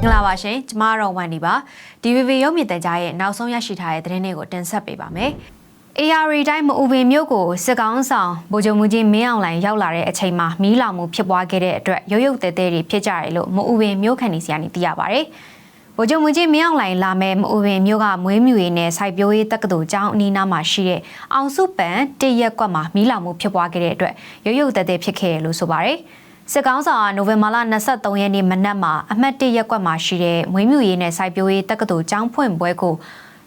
င်္ဂလာပါရှင်ကျမတော့ဝန်ဒီပါ DVB ရုပ်မြင်သံကြားရဲ့နောက်ဆုံးရရှိထားတဲ့သတင်းတွေကိုတင်ဆက်ပေးပါမယ် AR တိုင်းမအူပင်မြို့ကိုစစ်ကောင်းဆောင်ဗိုလ်ချုပ်မှုကြီးမင်းအောင်လှိုင်ရောက်လာတဲ့အချိန်မှာမီးလောင်မှုဖြစ်ပွားခဲ့တဲ့အတွက်ရုပ်ရုပ်တဲတဲတွေဖြစ်ကြတယ်လို့မအူပင်မြို့ခံနေစီကနေသိရပါဗျ။ဗိုလ်ချုပ်မှုကြီးမင်းအောင်လှိုင်လာမဲ့မအူပင်မြို့ကမွေးမြူရေးနဲ့စိုက်ပျိုးရေးတက္ကသိုလ်ကျောင်းအနီးနားမှာရှိတဲ့အောင်စုပန်တရက်ကွက်မှာမီးလောင်မှုဖြစ်ပွားခဲ့တဲ့အတွက်ရုပ်ရုပ်တဲတဲဖြစ်ခဲ့တယ်လို့ဆိုပါဗျ။ စစ်ကောင်းဆောင်ကနိုဝင်ဘာလ23ရက်နေ့မနက်မှာအမှတ်1ရက်ကွက်မှာရှိတဲ့မွေးမြူရေးနဲ့စိုက်ပျိုးရေးတက္ကသိုလ်ကျောင်းဖွင့်ပွဲကို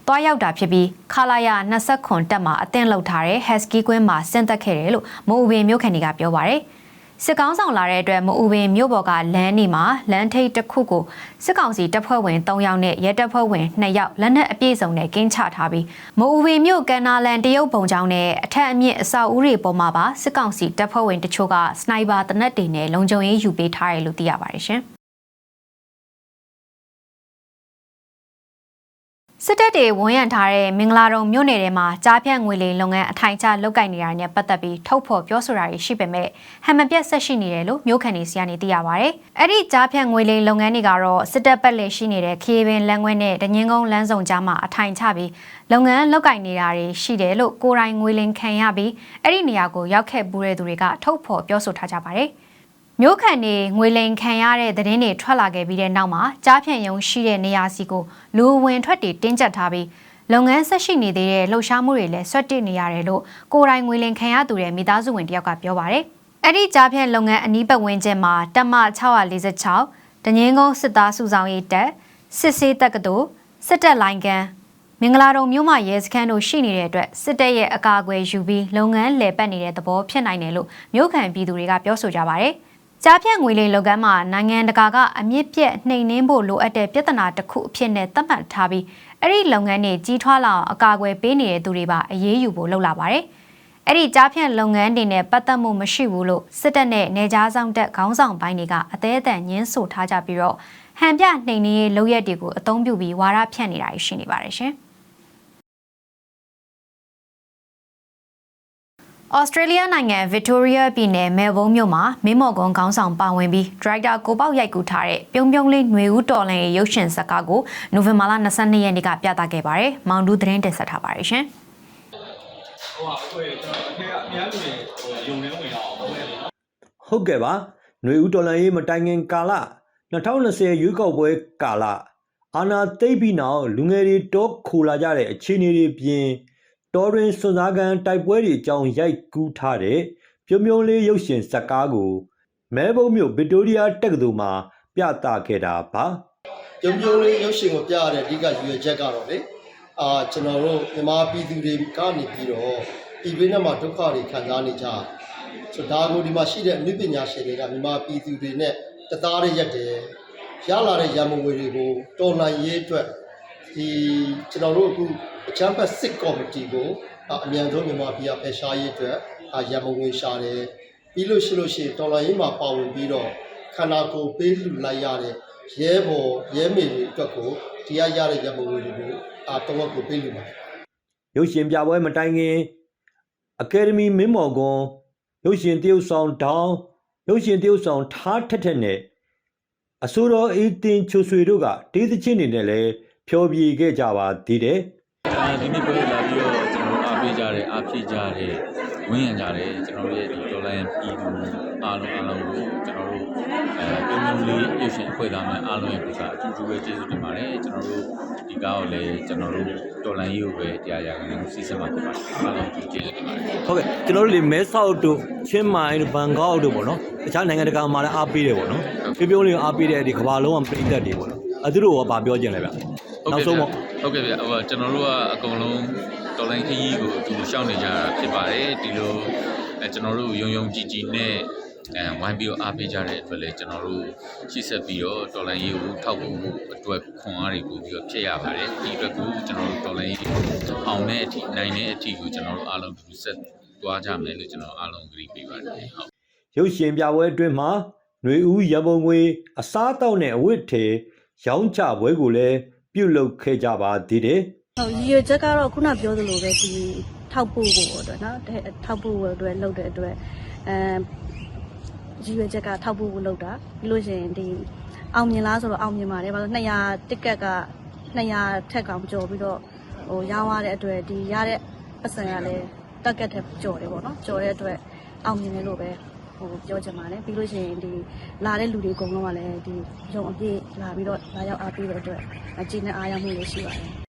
တွားရောက်တာဖြစ်ပြီးခလာရ20ခွန်တက်မှာအသင့်လောက်ထားတဲ့ Husky ကွင်းမှာဆင့်သက်ခဲ့တယ်လို့မိုးဦးပင်မြို့ခံတွေကပြောပါရယ် စစ်ကောင်းဆောင်လာတဲ့အတွက်မိုးဦးပင်မြို့ပေါ်ကလမ်းနေမှာလမ်းထိပ်တစ်ခုကိုစစ်ကောင်စီတပ်ဖွဲ့ဝင်3ယောက်နဲ့ရဲတပ်ဖွဲ့ဝင်2ယောက်လက်နက်အပြည့်စုံနဲ့ကင်းချထားပြီးမိုးဦးပင်မြို့ကန်နာလန်တရုတ်ပုံချောင်းနဲ့အထက်အမြင့်အဆောက်အဦတွေပေါ်မှာပါစစ်ကောင်စီတပ်ဖွဲ့ဝင်တချို့ကစနိုက်ပါတနက်တွေနဲ့လုံခြုံရေးယူပေးထားတယ်လို့သိရပါတယ်ရှင် စစ်တပ်တွေဝန်ရံထားတဲ့မင်္ဂလာတုံမြို့နယ်ထဲမှာကြားဖြတ်ငွေလိမ်လုပ်ငန်းအထိုင်ချလုပ်ကိုင်နေတာနဲ့ပတ်သက်ပြီးထုတ်ဖော်ပြောဆိုတာတွေရှိပေမဲ့ဟန်မပြတ်ဆက်ရှိနေတယ်လို့မြို့ခံတွေစီကနေသိရပါဗျ။အဲ့ဒီကြားဖြတ်ငွေလိမ်လုပ်ငန်းတွေကတော့စစ်တပ်ပတ်လည်ရှိနေတဲ့ခေပင်လမ်းခွဲနဲ့ဒညင်းကုန်းလမ်းဆောင်ကြားမှာအထိုင်ချပြီးလုပ်ငန်းလုပ်ကိုင်နေတာတွေရှိတယ်လို့ကိုယ်တိုင်ငွေလိမ်ခံရပြီးအဲ့ဒီနေရာကိုရောက်ခဲ့ပူးတဲ့သူတွေကထုတ်ဖော်ပြောဆိုထားကြပါတယ်။ မြို့ခံတွေငွေလိန်ခံရတဲ့သတင်းတွေထွက်လာခဲ့ပြီးတဲ့နောက်မှာကြားဖြန့်ယုံရှိတဲ့နေရာစီကိုလူဝင်ထွက်တွေတင်းကျပ်ထားပြီးလုပ်ငန်းဆက်ရှိနေသေးတဲ့လှုပ်ရှားမှုတွေလည်းဆွတ်တက်နေရတယ်လို့ကိုယ်တိုင်ငွေလိန်ခံရသူတဲ့မိသားစုဝင်တယောက်ကပြောပါတယ်။အဲ့ဒီကြားဖြန့်လုပ်ငန်းအနီးပတ်ဝန်းကျင်မှာတက်မ646တငင်းကုန်းစစ်သားစုဆောင်ရေးတပ်စစ်ဆေးတက္ကသိုလ်စစ်တပ်လိုင်းကန်မင်္ဂလာတုံမြို့မှာရဲစခန်းတို့ရှိနေတဲ့အတွက်စစ်တပ်ရဲ့အကာအကွယ်ယူပြီးလုပ်ငန်းလည်ပတ်နေတဲ့သဘောဖြစ်နိုင်တယ်လို့မြို့ခံပြည်သူတွေကပြောဆိုကြပါတယ်။ ကြားဖြတ်ငွေလိမ်လုပ်ငန်းမှာနိုင်ငံတကာကအမြင့်ပြတ်နှိမ်နှင်းဖို့လိုအပ်တဲ့ပြဿနာတစ်ခုအဖြစ်နဲ့သတ်မှတ်ထားပြီးအဲ့ဒီလုပ်ငန်းတွေကြီးထွားလာအောင်အကာအကွယ်ပေးနေတဲ့သူတွေပါအရေးယူဖို့လုပ်လာပါတယ်။အဲ့ဒီကြားဖြတ်လုပ်ငန်းတွေနဲ့ပတ်သက်မှုမရှိဘူးလို့စစ်တပ်နဲ့နေကြားဆောင်တပ်ခေါင်းဆောင်ပိုင်းတွေကအသေးအတန်ညှင်းဆိုထားကြပြီးတော့ဟန်ပြနှိမ်နှင်းရေးလုပ်ရက်တွေကိုအသုံးပြုပြီးဝါဒဖြန့်နေတာရှိနေပါတယ်ရှင်။ ဩစတြေးလျနိုင်ငံဗစ်တိုးရီးယားပြည်နယ်မဲလ်ဘုန်းမြို့မှာမင်းမော်ကွန်ခေါင်းဆောင်ပါဝင်ပြီးဒရိုက်တာကိုပေါက်ရိုက်ကူးထားတဲ့ပြုံးပြုံးလေးຫນွေဦးတော်လန်ရဲ့ရုပ်ရှင်ဇာတ်ကားကိုနိုဝင်ဘာလ22ရက်နေ့ကပြသခဲ့ပါတယ်။မောင်တူသတင်းတင်ဆက်ထားပါတယ်ရှင်။ ဟိုဟာအခုကျွန်တော်အထက်ကအများကြီးဟိုယုံနေဝင်အောင်ဟုတ်ကဲ့နော် ဟုတ်ကဲ့ပါຫນွေဦးတော်လန်ရေးမတိုင်ခင်ကာလ2020ရွေးကောက်ပွဲကာလအာနာသိပ်ပြီးနောက်လူငယ်တွေတောခိုလာကြတဲ့အခြေအနေတွေပြင် တော်ရင်စွန်စားကန်တိုက်ပွဲတွေအကြောင်းရိုက်ကူးထားတဲ့ပြုံးပြုံးလေးရုပ်ရှင်ဇာတ်ကားကိုမဲဘုံမြို့ဗစ်တိုးရီးယားတက္ကသိုလ်မှာပြသခဲ့တာပါပြုံးပြုံးလေးရုပ်ရှင်ကိုပြရတဲ့အဓိကရည်ရွယ်ချက်ကတော့လေအာကျွန်တော်တို့မြန်မာပြည်သူတွေကနေပြီးတော့ပြည်တွင်းထဲမှာဒုက္ခတွေခံစားနေကြဆိုဒါကိုဒီမှာရှိတဲ့အနုပညာရှင်တွေကမြန်မာပြည်သူတွေနဲ့တသားတည်းရက်တယ်ရလာတဲ့ရန်မငွေတွေကိုတော်လှန်ရေးအတွက်ဒီကျွန်တော်တို့အခု အချမ်းဖတ်စစ်ကော်မတီကိုအာအမြန်ဆုံးမြန်မာပြည်ကဖယ်ရှားရေးအတွက်အာရန်မငွေရှာတယ်ပြီးလို့ရှိလို့ရှိရင်တော်လှန်ရေးမှာပါဝင်ပြီးတော့ခန္ဓာကိုယ်ပေးလှူလိုက်ရတဲ့ရဲဘော်ရဲမေတွေအတွက်ကိုတရားရတဲ့ရန်မငွေတွေကိုအာတော့ကိုပေးလှူပါတယ်ရုပ်ရှင်ပြပွဲမတိုင်ခင်အကယ်ဒမီမင်းမော်ကွန်ရုပ်ရှင်တရုတ်ဆောင်ဒေါင်းရုပ်ရှင်တရုတ်ဆောင်ထားထက်ထက်နဲ့အဆိုတော်အေးတင်ချိုဆွေတို့ကတေးသချင်းတွေနဲ့လည်းဖျော်ဖြေခဲ့ကြပါသေးတယ်အဲ ဒီနေ့ပွဲလာပြီးတော့ကျွန်တော်အားပေးကြတယ်အားဖြည့်ကြတယ်ဝင်းရံကြတယ်ကျွန်တော်တို့ရဲ့ဒီဒေါ်လာရန်ပြည်သူအားလုံးအားလုံးကိုကျွန်တော်တို့အဲပြုံးပြုံးလေးရုပ်ရှင်အဖွဲ့သားများအားလုံးရဲ့ပူဇာအထူးထူးပဲကျေးဇူးတင်ပါတယ်ကျွန်တော်တို့ဒီကားကိုလည်းကျွန်တော်တို့ဒေါ်လာရေးကိုပဲတရားရခံနေစီစဉ်မှာဖြစ်ပါတယ်အားလုံးကျေးဇူးတင်ပါတယ်ဟုတ်ကဲ့ကျွန်တော်တို့လေမဲဆောက်တို့ချင်းမိုင်တို့ဘန်ကောက်တို့ပေါ့နော်တခြားနိုင်ငံတကာမှာလည်းအားပေးတယ်ပေါ့နော်ပြပြလေးအားပေးတဲ့ဒီကမ္ဘာလုံးကပြည်သက်တွေပေါ့နော် အဲသူတို့ကဘာပြောကြင်လဲဗျနောက်ဆုံးပေါ့ဟုတ်ကဲ့ဗျဟိုကျွန်တော်တို့ကအကုန်လုံးတော်လိုင်းခရီးကိုအတူရှောက်နေကြတာဖြစ်ပါတယ်ဒီလိုအဲကျွန်တော်တို့ယုံယုံကြည်ကြည်နဲ့အဲဝိုင်းပြီးတော့အားပေးကြတဲ့အတွက်လည်းကျွန်တော်တို့ရှေ့ဆက်ပြီးတော့တော်လိုင်းရေးကိုထောက်ပို့ဖို့အတွက်ခွန်အားတွေပို့ပြီးတော့ဖြစ်ရပါတယ်ဒီအတွက်ကိုကျွန်တော်တို့တော်လိုင်းရေးအောင်တဲ့အထိနိုင်တဲ့အထိကိုကျွန်တော်တို့အားလုံးတူဆက်သွားကြမယ်လို့ကျွန်တော်အားလုံးကတိပေးပါတယ်ဟုတ်ရုပ်ရှင်ပြပွဲအတွင်းမှာຫນွေဦးရပုံငွေအစားအသောက်နဲ့အဝတ်ထေ ရောင်းချပွဲကိုလည်းပြုလုပ်ခဲ့ကြပါသေးတယ်ဟုတ်ရည်ရွယ်ချက်ကတော့ခုနပြောသလိုပဲဒီထောက်ပို့ဖို့အတွက်နော်တဲ့ထောက်ပို့ဖို့အတွက်လုပ်တဲ့အတွက်အဲရည်ရွယ်ချက်ကထောက်ပို့ဖို့လုပ်တာပြီးလို့ရှိရင်ဒီအောင်မြင်လားဆိုတော့အောင်မြင်ပါတယ်ဘာလို့200တစ်ကက်က200ထက်ကောင်ကျော်ပြီးတော့ဟိုရောင်းရတဲ့အတွက်ဒီရတဲ့ပတ်စံကလည်းတက်ကက်ထက်ကျော်တယ်ပေါ့နော်ကျော်တဲ့အတွက်အောင်မြင်တယ်လို့ပဲ ဟိုပြောချင်ပါတယ်ပြီးလို့ရှိရင်ဒီလာတဲ့လူတွေအကုန်လုံးကလည်းဒီရုံအပြည့်လာပြီးတော့လာရောက်အားပေးတဲ့အတွက်အကြည့်နဲ့အားရမှုလေးရှိပါတယ်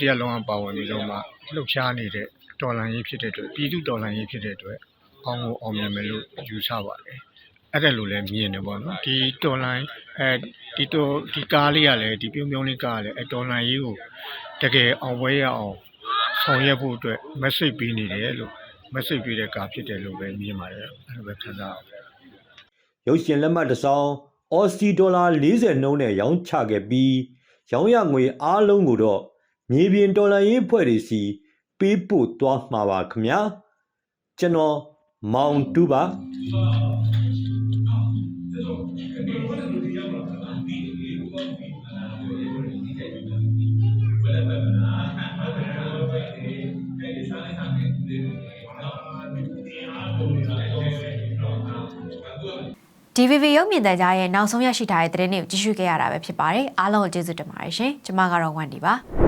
ပြည်သူတရားလုံးဝပါဝင်ပြီးတော့မှလှုပ်ရှားနေတဲ့တော်လှန်ရေးဖြစ်တဲ့အတွက်ပြည်သူတော်လှန်ရေးဖြစ်တဲ့အတွက်အောင်ကိုအောင်မြင်မယ်လို့ယူဆပါတယ်အဲ့ဒါလိုလည်းမြင်တယ်ပေါ့နော်ဒီတော်လှန်အဲဒီတော်ဒီကားလေးကလည်းဒီပြုံးပြုံးလေးကားကလည်းအဲတော်လှန်ရေးကိုတကယ်အောင်ပွဲရအောင်ဆောင်ရွက်ဖို့အတွက် message ပေးနေတယ်လို့ message ပေးတဲ့ကားဖြစ်တယ်လို့ပဲမြင်ပါတယ်အဲ့လိုပဲခံစားရတယ်ရုပ်ရှင်လက်မှတ်တစ်စောင်အော်စတီဒေါ်လာ40နှုန်းနဲ့ရောင်းချခဲ့ပြီးရောင်းရငွေအားလုံးကိုတော့ မြေပြင်ဒေါ်လာရေးဖွဲ့တွေစီပေးပို့သွားမှာပါခင်ဗျာကျွန်တော်မောင်တူပါ DVB ရုပ်မြင်သံကြားရဲ့နောက်ဆုံးရရှိထားတဲ့သတင်းတွေကိုကြည့်ရှုခဲ့ရတာပဲဖြစ်ပါတယ်အားလုံးကိုကျေးဇူးတင်ပါတယ်ရှင်ကျွန်မကတော့ဝန်ဒီပါ